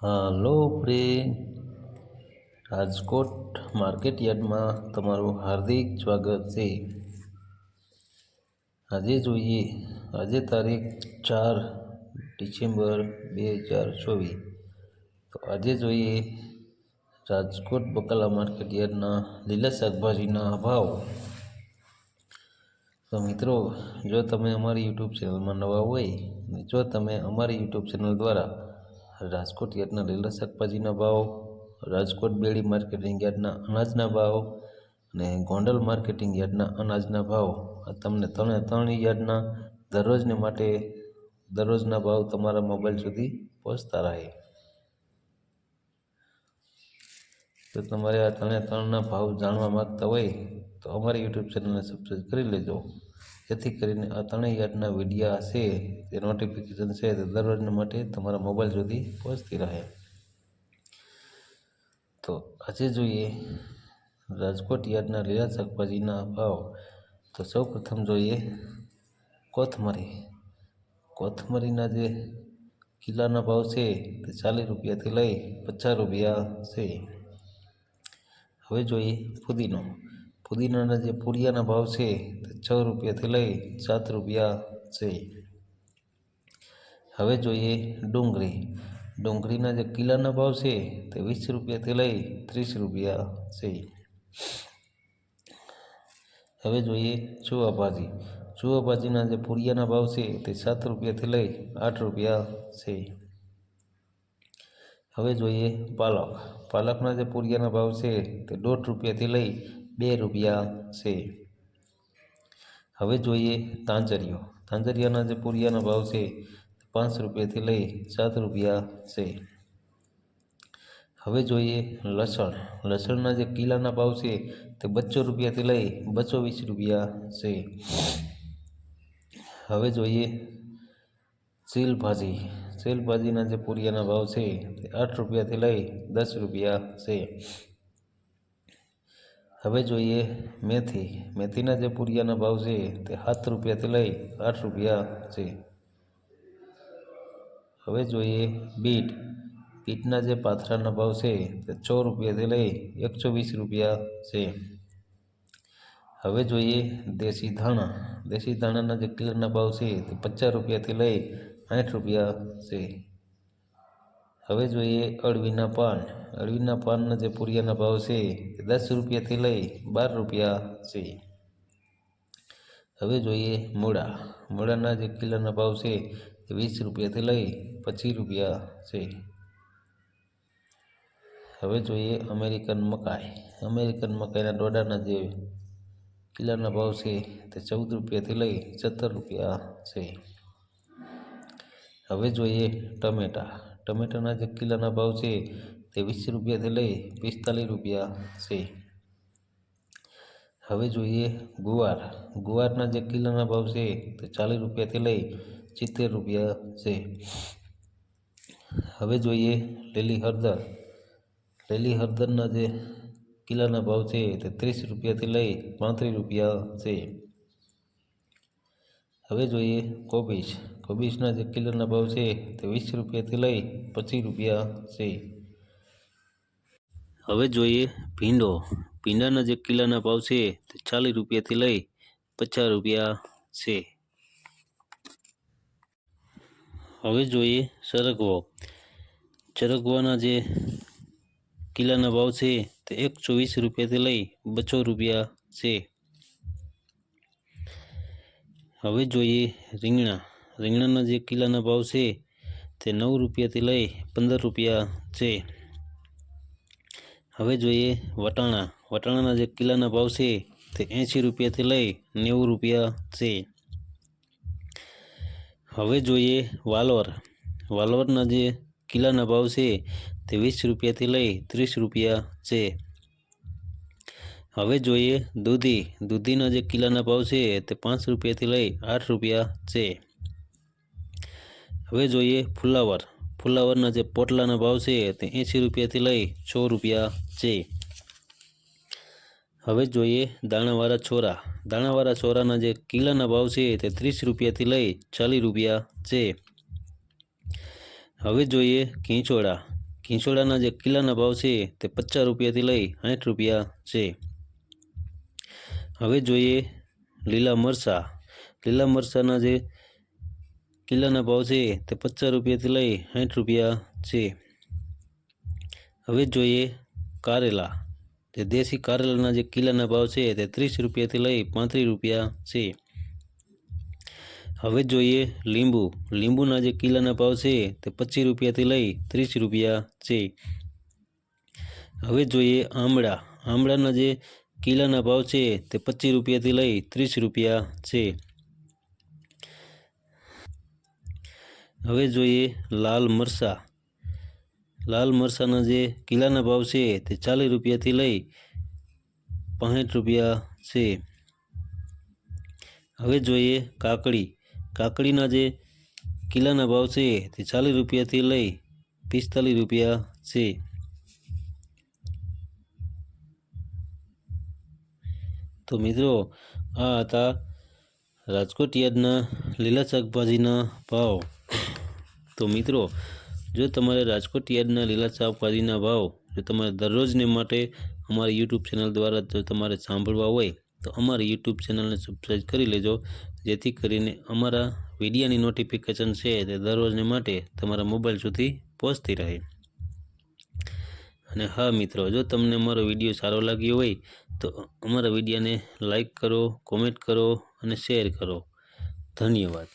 હાલો friend, Rajkot market યાર્ડમાં તમારું હાર્દિક સ્વાગત છે. આજે જોઈએ, આજે તારીખ ચાર ડિસેમ્બર બે હજાર ચોવીસ. તો આજે જોઈએ રાજકોટ બકાલા માર્કેટ યાર્ડના લીલા શાકભાજીના ભાવ. તો મિત્રો, જો તમે અમારી યુટ્યુબ ચેનલમાં નવા હોય જો તમે અમારી યુટ્યુબ ચેનલ દ્વારા રાજકોટ યાર્ડના લીલા શાકભાજીના ભાવ, રાજકોટ બેડી માર્કેટિંગ યાર્ડના અનાજના ભાવ અને ગોંડલ માર્કેટિંગ યાર્ડના અનાજના ભાવ. તમને ત્રણે ત્રણ યાર્ડના દરરોજને માટે દરરોજના ભાવ તમારા મોબાઈલ સુધી પહોંચતા રહે. તો તમારે આ ત્રણે ત્રણના ભાવ જાણવા માગતા હોય તો અમારી યુટ્યુબ ચેનલને સબસ્ક્રાઈબ કરી લેજો. જેથી કરીને આ ત્રણેય યાર્ડના વિડીયા છે તે નોટિફિકેશન છે, તે દરરોજને માટે તમારા મોબાઈલ સુધી પહોંચતી રહે. તો આજે જોઈએ રાજકોટ યાર્ડના લીલા શાકભાજીના ભાવ. તો સૌ પ્રથમ જોઈએ કોથમરી. કોથમરીના જે કિલ્લાના ભાવ છે, તે ચાલીસ રૂપિયાથી લઈ પચાસ રૂપિયા છે. હવે જોઈએ ફુદીનો. ફુદીનાના જે પૂરિયાના ભાવ છે તે છ રૂપિયાથી લઈ સાત રૂપિયા છે. હવે જોઈએ ડુંગળી. ડુંગળીના જે કિલ્લાના ભાવ છે તે વીસ રૂપિયાથી લઈ ત્રીસ રૂપિયા છે. હવે જોઈએ ચૂવાભાજી. ચૂવાભાજીના જે પૂરિયાના ભાવ છે તે સાત રૂપિયાથી લઈ આઠ રૂપિયા છે. હવે જોઈએ પાલક. પાલકના જે પૂરિયાના ભાવ છે તે દોઢ રૂપિયાથી લઈ બે રૂપિયા છે. હવે જોઈએ તાંજરિયો તાંજરિયાના જે પૂરિયાના ભાવ છે પાંચ રૂપિયાથી લઈ સાત રૂપિયા છે. હવે જોઈએ લસણ. લસણના જે કિલ્લાના ભાવ છે તે બસો રૂપિયાથી લઈ બસો વીસ રૂપિયા છે. હવે જોઈએ સેલભાજી સેલભાજીના જે પૂરિયાના ભાવ છે તે આઠ રૂપિયાથી લઈ દસ રૂપિયા છે. હવે જોઈએ મેથી. મેથીના જે પૂરિયાના ભાવ છે તે સાત રૂપિયાથી લઈ આઠ રૂપિયા છે. હવે જોઈએ બીટ. બીટના જે પાથરાના ભાવ છે તે છ રૂપિયાથી લઈ એકસો વીસ રૂપિયા છે. હવે જોઈએ દેશી ધાણા. દેશી ધાણાના જે કિલોના ભાવ છે તે પચાસ રૂપિયાથી લઈ સાઠ રૂપિયા છે. હવે જોઈએ અળવીના પાન. અળવીના પાનના જે પૂરિયાના ભાવ છે તે દસ રૂપિયાથી લઈ બાર રૂપિયા છે. હવે જોઈએ મૂળા. મૂળાના જે કિલોના ભાવ છે તે વીસ રૂપિયાથી લઈ પચીસ રૂપિયા છે. હવે જોઈએ અમેરિકન મકાઈ. અમેરિકન મકાઈના ડોડાના જે કિલ્લાના ભાવ છે, તે ચૌદ રૂપિયાથી લઈ સત્તર રૂપિયા છે. હવે જોઈએ ટમેટા. ટમેટાના જે કિલ્લાના ભાવ છે તે વીસ રૂપિયાથી લઈ પિસ્તાલીસ રૂપિયા છે. હવે જોઈએ ગુવાર. ગુવારના જે કિલ્લાના ભાવ છે તે ચાલીસ રૂપિયાથી લઈ સિત્તેર રૂપિયા છે. હવે જોઈએ લીલી હળદર. લીલી હળદરના જે કિલ્લાના ભાવ છે તે ત્રીસ રૂપિયાથી લઈ પાંત્રીસ રૂપિયા છે. હવે જોઈએ કોબીજ. કોબીજના જે કિલોના ભાવ છે તે વીસ રૂપિયાથી લઈ પચીસ રૂપિયા છે. હવે જોઈએ ભીંડો. ભીંડાના જે કિલ્લાના ભાવ છે તે ચાલીસ રૂપિયાથી લઈ પચાસ રૂપિયા છે. હવે જોઈએ સરગવો સરગવાના જે કિલ્લાના ભાવ છે તે એકસો વીસ રૂપિયાથી લઈ બસો રૂપિયા છે. હવે જોઈએ રીંગણા. રીંગણાના જે કિલ્લાના ભાવ છે તે નવ રૂપિયાથી લઈ પંદર રૂપિયા છે. હવે જોઈએ વટાણા. વટાણાના જે કિલ્લાના ભાવ છે તે એંશી રૂપિયાથી લઈ નેવું રૂપિયા છે. હવે જોઈએ વાલોર. વાલોરના જે કિલ્લાના ભાવ છે તે વીસ રૂપિયાથી લઈ ત્રીસ રૂપિયા છે. હવે જોઈએ દૂધી. દૂધીના જે કિલ્લાના ભાવ છે તે પાંચ રૂપિયાથી લઈ આઠ રૂપિયા છે. હવે જોઈએ ફુલાવર. ફુલાવરના જે પોટલાના ભાવ છે તે એંશી રૂપિયાથી લઈ છ રૂપિયા છે. હવે જોઈએ દાણાવાળા છોરા. દાણાવાળા છોરાના જે કિલ્લાના ભાવ છે તે ત્રીસ રૂપિયાથી લઈ ચાલીસ રૂપિયા છે. હવે જોઈએ ઘીંચોળા. ઘીંચોળાના જે કિલ્લાના ભાવ છે તે પચાસ રૂપિયાથી લઈ સાઠ રૂપિયા છે. હવે જોઈએ લીલા મરચાં. લીલા મરચાંના જે કિલ્લાના ભાવ છે તે પચાસ રૂપિયાથી લઈ સાઠ રૂપિયા છે. હવે જોઈએ કારેલા. જે દેશી કારેલાના જે કિલ્લાના ભાવ છે તે ત્રીસ રૂપિયાથી લઈ પાંત્રીસ રૂપિયા છે. હવે જોઈએ લીંબુ. લીંબુના જે કિલ્લાના ભાવ છે તે પચીસ રૂપિયાથી લઈ ત્રીસ રૂપિયા છે. હવે જોઈએ આમળા. આમળાના જે કિલ્લાના ભાવ છે તે પચીસ રૂપિયાથી લઈ ત્રીસ રૂપિયા છે. હવે જોઈએ લાલ મરચાં લાલ મરચાંના જે કિલાના ભાવ છે તે ચાલીસ રૂપિયાથી લઈ પાંસઠ રૂપિયા છે. હવે જોઈએ કાકડી. કાકડીના જે કિલ્લાના ભાવ છે તે ચાલીસ રૂપિયાથી લઈ પિસ્તાલીસ રૂપિયા છે. તો મિત્રો, આ હતા રાજકોટ યાર્ડના લીલા શાકભાજીના ભાવ. તો મિત્રો, જો તમારે રાજકોટ યાર્ડના લીલા શાકભાજીના ભાવ જો તમારે દરરોજને માટે અમારી યુટ્યુબ ચેનલ દ્વારા જો તમારે સાંભળવા હોય, તો અમારી યુટ્યુબ ચેનલને સબસ્ક્રાઈબ કરી લેજો. જેથી કરીને અમારા વિડીયાની નોટિફિકેશન છે તે દરરોજને માટે તમારા મોબાઈલ સુધી પહોંચતી રહે. અને હા મિત્રો, જો તમને અમારો વીડિયો સારો લાગ્યો હોય તો અમારા વિડીયોને લાઈક કરો કોમેન્ટ કરો અને શેર કરો. ધન્યવાદ.